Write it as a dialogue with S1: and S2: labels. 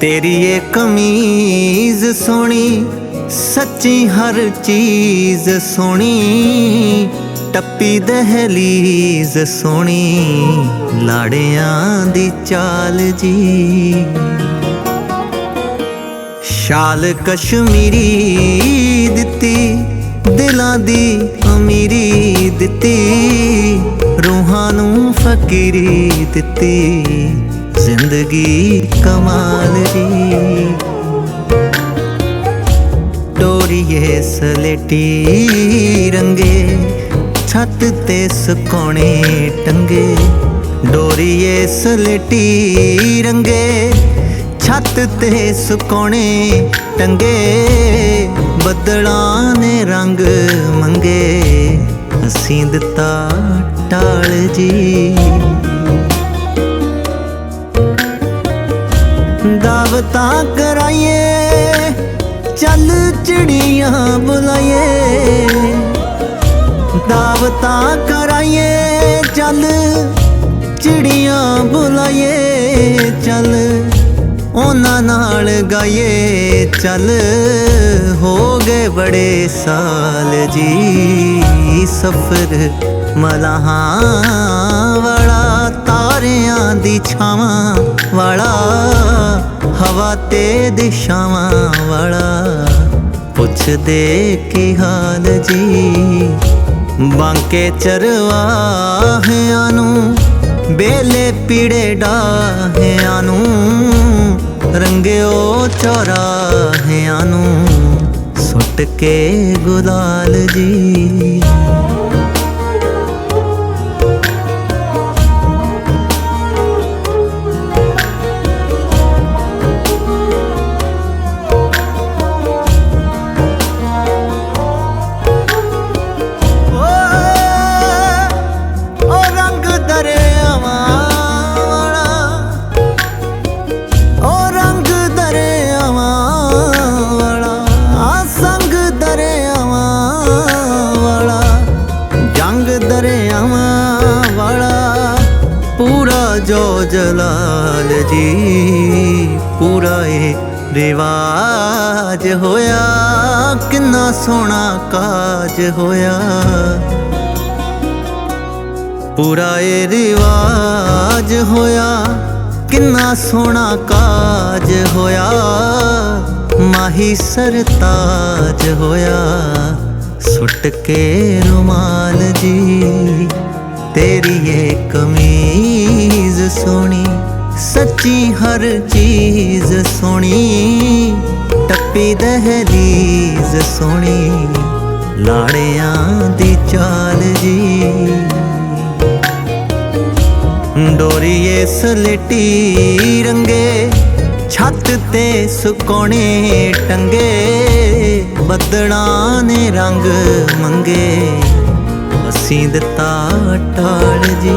S1: ਤੇਰੀ ਏ ਕਮੀਜ਼ ਸੋਹਣੀ ਸੱਚੀ ਹਰ ਚੀਜ਼ ਸੋਹਣੀ। ਟੱਪੀ ਦਹਲੀਜ਼ ਸੋਹਣੀ ਲਾੜਿਆਂ ਦੀ ਚਾਲ ਜੀ। ਸ਼ਾਲ ਕਸ਼ਮੀਰੀ ਦਿੱਤੀ, ਦਿਲਾਂ ਦੀ ਅਮੀਰੀ ਦਿੱਤੀ, ਰੂਹਾਂ ਨੂੰ ਫਕੀਰੀ ਦਿੱਤੀ, ਜ਼ਿੰਦਗੀ ਕਮਾਲ ਦੀ ਟੋਰੀਏ ਸਲੇਟੀ ਰੰਗੇ ਛੱਤ ਤੇ ਸੁਕੋਣੇ ਟੰਗੇ ਡੋਰੀਏ ਸਲੇਟੀ ਰੰਗੇ। ਛੱਤ ਤੇ ਸੁਕੋਣੇ ਟੰਗੇ, ਬੱਦਲਾਂ ਨੇ ਰੰਗ ਮੰਗੇ। ਅਸੀਂ ਦਿੱਤਾ ਟਾਲ ਜੀ। ਦਾਵਤਾਂ ਕਰਾਈਏ, ਚੱਲ ਚਿੜੀਆਂ ਬੁਲਾਈਏ। ਦਾਵਤਾਂ ਕਰਾਈਏ, ਚੱਲ ਚਿੜੀਆਂ ਬੁਲਾਈਏ, ਚੱਲ ਉਹਨਾਂ ਨਾਲ ਗਾਈਏ, ਚੱਲ ਹੋ ਗਏ ਬੜੇ ਸਾਲ ਜੀ, ਸਫਰ ਮਲਾਹਾਂ ਵਾਲਾ, ਤਾਰਿਆਂ ਦੀ ਛਾਵਾਂ ਵਾਲਾ, ਹਵਾ ਤੇ ਦਿਸ਼ਾਵਾਂ ਵਾਲਾ, ਪੁੱਛਦੇ ਕੀ ਹਾਲ ਜੀ? ਬਾਂਕੇ ਚਰਵਾਹਿਆਂ ਨੂੰ ਬੇਲੇ ਪੀੜੇ ਡਾਹਿਆਂ ਨੂੰ ਰੰਗਿਓ ਚੌਰਾਹਿਆਂ ਨੂੰ ਸੁੱਟ ਕੇ ਗੁਲਾਲ ਜੀ। ਪੂਰਾ ਜੋ ਜਲਾਲ ਜੀ, ਪੂਰਾ ਰਿਵਾਜ ਹੋਇਆ, ਕਿੰਨਾ ਸੋਹਣਾ ਕਾਜ ਹੋਇਆ। ਪੂਰਾ ਏ ਰਿਵਾਜ ਹੋਇਆ, ਕਿੰਨਾ ਸੋਹਣਾ ਕਾਜ ਹੋਇਆ। ਮਾਹੀ ਸਰਤਾਜ ਹੋਇਆ, ਸੁੱਟ ਕੇ ਰੁਮਾਲ ਜੀ, ਤੇਰੀ ਏ ਕਮੀਜ਼ ਸੋਹਣੀ, ਸੱਚੀ ਹਰ ਚੀਜ਼ ਸੋਹਣੀ। ਟੱਪੀ ਦਹਲੀਜ਼ ਸੋਹਣੀ ਲਾੜਿਆਂ ਦੀ ਚਾਲ ਜੀ। ਡੋਰੀਏ ਸਲੇਟੀ ਰੰਗੇ, ਛੱਤ ਤੇ ਸੁਕੋਣੇ ਟੰਗੇ। ਬੱਦਲਾਂ ਨੇ ਰੰਗ ਮੰਗੇ, ਅਸੀਂ ਦਿੱਤਾ ਟਾਲ ਜੀ।